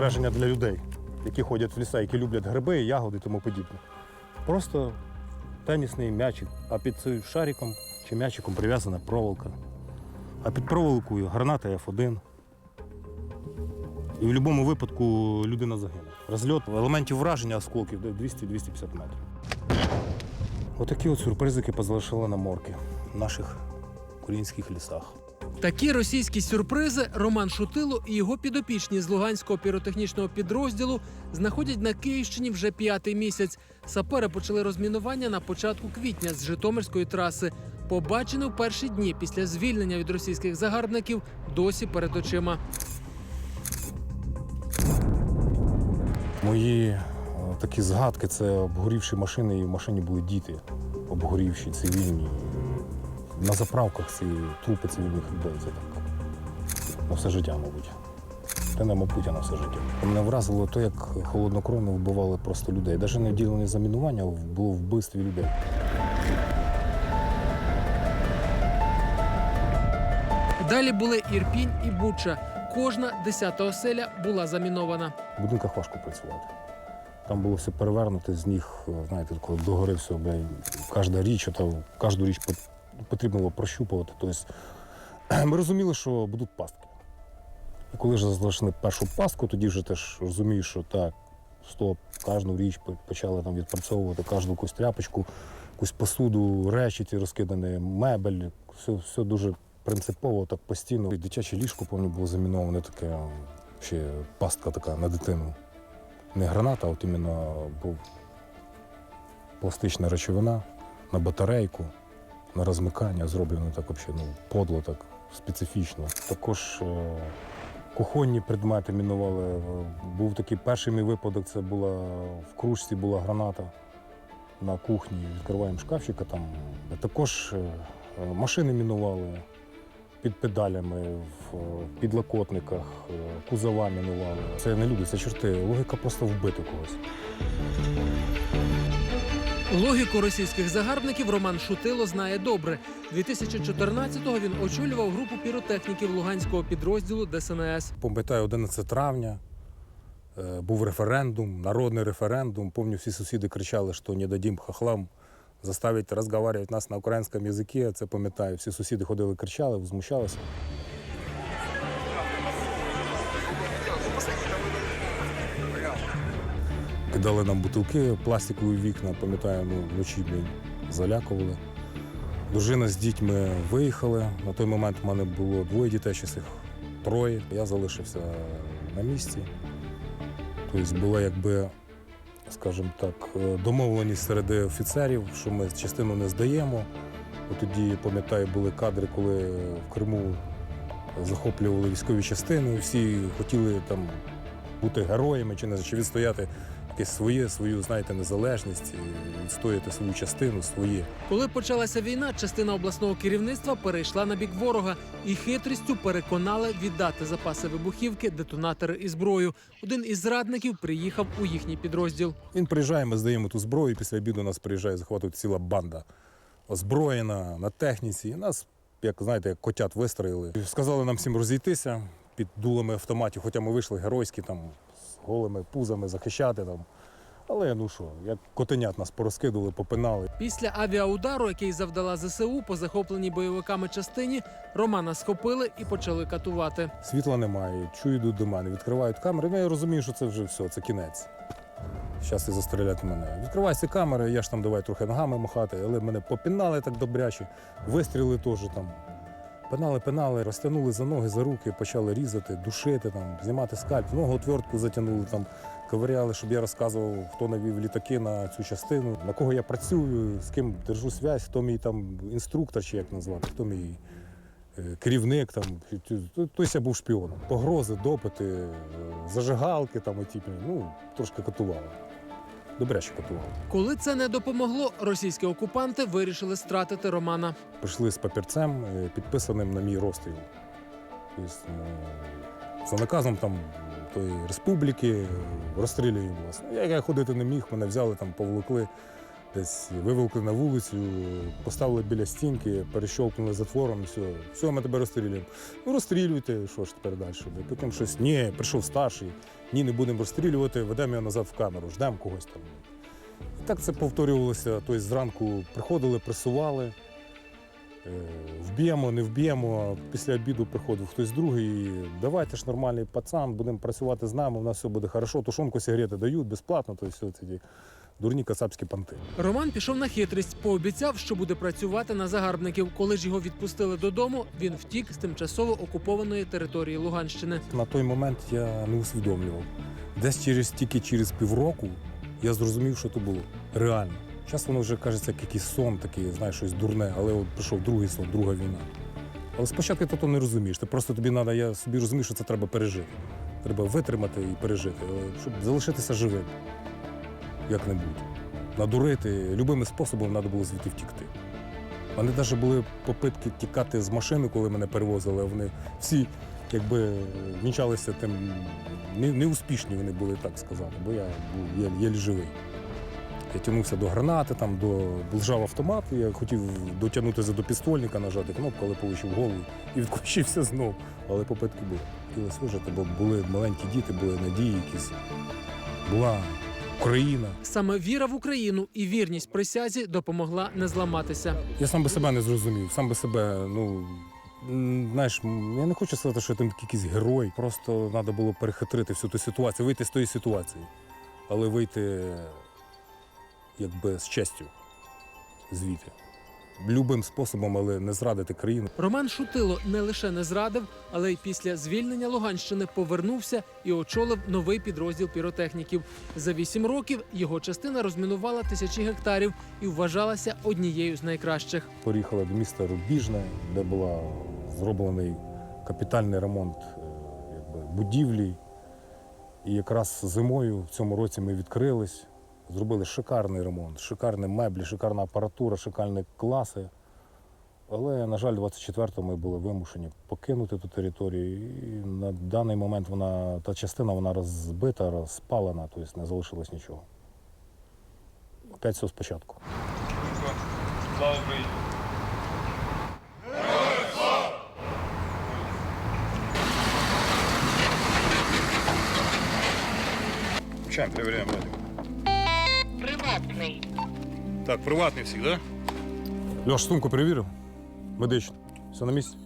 спостереження для людей, які ходять в ліса, які люблять гриби, ягоди і тому подібне. Просто тенісний м'ячик, а під цим шариком чи м'ячиком прив'язана проволока. А під проволокою граната F1. І в будь-якому випадку людина загине. Розльот елементів враження осколків 200-250 метрів. Отакі от сюрпризики позалишили на морки в наших українських лісах. Такі російські сюрпризи Роман Шутило і його підопічні з Луганського піротехнічного підрозділу знаходять на Київщині вже п'ятий місяць. Сапери почали розмінування на початку квітня з Житомирської траси. Побачене в перші дні після звільнення від російських загарбників досі перед очима. Мої е, такі згадки це обгорівші машини, і в машині були діти, обгорівші, цивільні. На заправках ці трупи цивільних людей. Це так. На все життя, мабуть. Та не мабуть, на все життя. Мене вразило те, як холоднокровно вбивали просто людей. Навіть не вділені замінування, а було вбивстві людей. Далі були Ірпінь і Буча. Кожна десята оселя була замінована. В будинках важко працювати. Там було все перевернуто з ніг, знаєте, коли догори все, бля, кожна річ, кожну річ потрібно було прощупувати. Тобто, ми розуміли, що будуть пастки. І коли ж залишили першу пастку, тоді вже теж розумієш, що так, стоп, кожну річ почали там відпрацьовувати, кожну якусь тряпочку, якусь посуду, речі ті розкидані, мебель, все, все дуже принципово, так постійно. І Дитяче ліжко, пам'ятаю, було заміноване таке, ще пастка така на дитину. Не граната, а от іменно був пластична речовина на батарейку, на розмикання зроблено так взагалі, ну, подло, так специфічно. Також е, кухонні предмети мінували. Е, Був такий перший мій випадок, це була в кружці була граната на кухні. Відкриваємо шкафчика там. Також е, е, машини мінували під педалями, в е, підлокотниках, е, кузова мінували. Це не люди, це чорти. Логіка просто вбити когось. Логіку російських загарбників Роман Шутило знає добре. 2014-го він очолював групу піротехніків Луганського підрозділу ДСНС. Пам'ятаю, 11 травня е, був референдум, народний референдум. Помню, всі сусіди кричали, що не дадим хахлам заставити розмовляти нас на українському язикі. Це пам'ятаю. Всі сусіди ходили, кричали, возмущалися. Кидали нам бутилки, пластикові вікна, пам'ятаю, ну, вночі залякували. Дружина з дітьми виїхали. На той момент в мене було двоє дітей, ще їх троє. Я залишився на місці. Тобто була якби, скажімо так, е, домовленість серед офіцерів, що ми частину не здаємо. От тоді, пам'ятаю, були кадри, коли в Криму захоплювали військові частини, всі хотіли там бути героями чи не чи відстояти якесь своє, свою, знаєте, незалежність, і відстояти свою частину, своє. Коли почалася війна, частина обласного керівництва перейшла на бік ворога і хитрістю переконали віддати запаси вибухівки, детонатори і зброю. Один із зрадників приїхав у їхній підрозділ. Він приїжджає, ми здаємо ту зброю, після обіду нас приїжджає захватує ціла банда озброєна на техніці. І нас, як знаєте, як котят вистроїли. Сказали нам всім розійтися під дулами автоматів, хоча ми вийшли геройські там з голими пузами захищати там. Але ну що, як котенят нас порозкидували, попинали. Після авіаудару, який завдала ЗСУ по захопленій бойовиками частині, Романа схопили і почали катувати. Світла немає, чую, йдуть до мене, відкривають камери. Ну, я розумію, що це вже все, це кінець. Зараз і застрілять мене. Відкриваються камери, я ж там давай трохи ногами махати, але мене попінали так добряче, вистріли теж там. Пинали, пинали, розтягнули за ноги, за руки, почали різати, душити, там, знімати скальп, ногу отвертку затягнули, там, ковиряли, щоб я розказував, хто навів літаки на цю частину, на кого я працюю, з ким держу зв'язь, хто мій там інструктор, чи як назвати, хто мій е, керівник. Там. Тобто я був шпіоном. Погрози, допити, е, зажигалки, там, оті, ну, трошки катували. Добряче катували. Коли це не допомогло, російські окупанти вирішили стратити Романа. прийшли з папірцем, е, підписаним на мій розстріл. Тобто, ну, за наказом там тої республіки е, розстрілюємо вас. Ну, Я, я ходити не міг, мене взяли, там, повлекли Десь вивели на вулицю, поставили біля стінки, перещовкнули затвором, все, все, ми тебе розстрілюємо. Ну розстрілюйте, що ж тепер далі? Потім щось, ні, прийшов старший, ні, не будемо розстрілювати, ведемо його назад в камеру, ждемо когось там. І так це повторювалося. Тобто зранку приходили, пресували, е, вб'ємо, не вб'ємо. Після обіду приходив хтось другий. Давайте ж нормальний пацан, будемо працювати з нами, у нас все буде хорошо. Тушонку сигарети дають безплатно, тобто все ці дурні кацапські панти. Роман пішов на хитрість, пообіцяв, що буде працювати на загарбників. Коли ж його відпустили додому, він втік з тимчасово окупованої території Луганщини. На той момент я не усвідомлював. Десь через тільки через півроку я зрозумів, що то було реально. Зараз воно вже кажеться як якийсь сон такий, знаєш, щось дурне, але от прийшов другий сон, друга війна. Але спочатку ти то не розумієш. Ти просто тобі треба, я собі розумію, що це треба пережити. Треба витримати і пережити, щоб залишитися живим, як-небудь. Надурити, любими способом треба було звідти втікти. У мене навіть були попитки тікати з машини, коли мене перевозили, вони всі якби вінчалися тим не- неуспішні вони були, так сказати, бо я був єль живий. Я тягнувся до гранати, там до лежав автомат, я хотів дотягнутися до пістольника, нажати кнопку, але получив голову і відключився знов. Але попитки були. Хотілося вижити, бо були маленькі діти, були надії якісь. Була Україна. Саме віра в Україну і вірність присязі допомогла не зламатися. Я сам би себе не зрозумів, сам би себе, ну. Знаєш, я не хочу сказати, що я там якийсь герой. Просто треба було перехитрити всю ту ситуацію, вийти з тої ситуації. Але вийти якби з честю звідти. Любим способом, але не зрадити країну. Роман Шутило не лише не зрадив, але й після звільнення Луганщини повернувся і очолив новий підрозділ піротехніків. За вісім років його частина розмінувала тисячі гектарів і вважалася однією з найкращих. Поїхали до міста Рубіжне, де була зроблений капітальний ремонт е, якби, будівлі. І якраз зимою в цьому році ми відкрились, зробили шикарний ремонт, шикарні меблі, шикарна апаратура, шикарні класи. Але, на жаль, 24-го ми були вимушені покинути ту територію. І на даний момент вона, та частина вона розбита, розпалена, тобто не залишилось нічого. Опять все спочатку. Слава! Включаем, проверяем. Приватний. Так, приватный всегда. Льош, сумку перевірив? Медично. Все на місці?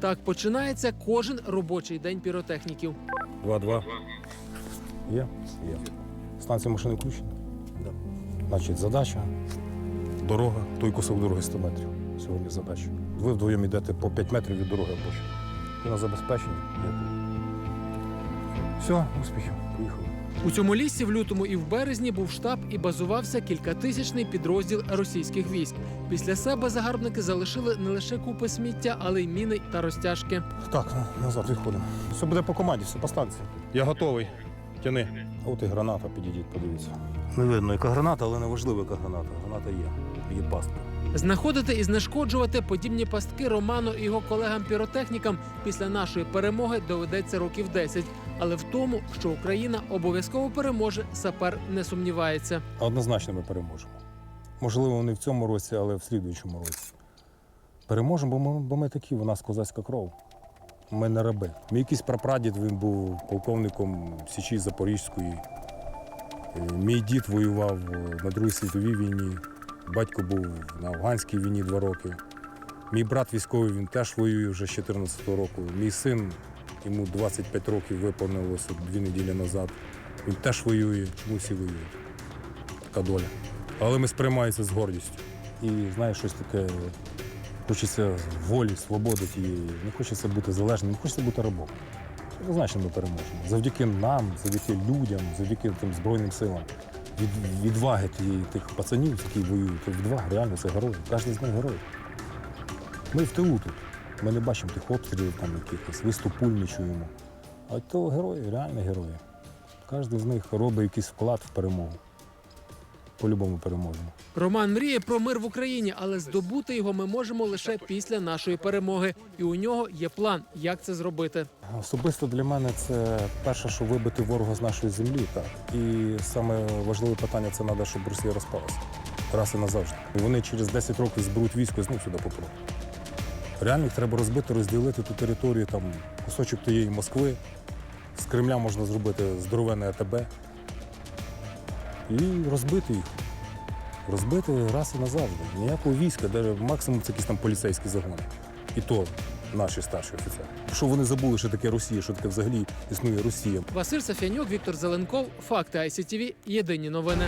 Так починається кожен робочий день піротехніків. 2-2. Є? Є. Станція машини включена? Да. Значить, задача. Дорога, той кусок дороги 100 метрів. Сьогодні задача. Ви вдвоєм йдете по 5 метрів від дороги або що. І на забезпеченні. Є. Все, успіхів. У цьому лісі в лютому і в березні був штаб і базувався кількатисячний підрозділ російських військ. Після себе загарбники залишили не лише купи сміття, але й міни та розтяжки. Так, на- назад відходимо. Все буде по команді, все по станції. Я готовий. Тяни. А от і граната, підійдіть, подивіться. Не видно, яка граната, але не важливо, яка граната. Граната є. Є пастка. Знаходити і знешкоджувати подібні пастки Роману і його колегам-піротехнікам після нашої перемоги доведеться років 10. Але в тому, що Україна обов'язково переможе, сапер не сумнівається. Однозначно ми переможемо. Можливо, не в цьому році, але в слідуючому році. Переможемо, бо ми, бо ми такі, у нас козацька кров. Ми не раби. Мій якийсь прапрадід він був полковником Січі Запорізької. Е, Мій дід воював е, на Другій світовій війні. Батько був на афганській війні два роки. Мій брат військовий він теж воює вже з 14 року. Мій син, йому 25 років виповнилося дві неділі назад. Він теж воює, ми всі воюють така доля. Але ми сприймаємося з гордістю. І знаєш, щось таке. Хочеться волі, свободи тієї. Не хочеться бути залежним, не хочеться бути рабом. Однозначно ми переможемо. Завдяки нам, завдяки людям, завдяки тим Збройним силам. Від, відваги тієї тих пацанів, які воюють. Відвага, реально, це герої. Кожен з них герой. Ми в тилу тут. Ми не бачимо тих обстрілів там якихось, виступуль не чуємо. А то герої, реальні герої. Кожен з них робить якийсь вклад в перемогу. По-любому переможемо. Роман мріє про мир в Україні, але здобути його ми можемо лише після нашої перемоги. І у нього є план, як це зробити. Особисто для мене це перше, що вибити ворога з нашої землі. Так. І саме важливе питання це треба, щоб Росія розпалася. раз і назавжди. І вони через 10 років зберуть військо і знов сюди попруть. Реально їх треба розбити, розділити ту територію, там кусочок тієї Москви. З Кремля можна зробити здоровенне АТБ. І розбити їх. Розбити раз і назавжди. Ніякого війська, де максимум це якісь там поліцейські загони. І то наші старші офіцери. Що вони забули, що таке Росія, що таке взагалі існує Росія. Василь Сафянюк, Віктор Зеленков. Факти ICTV. Єдині новини.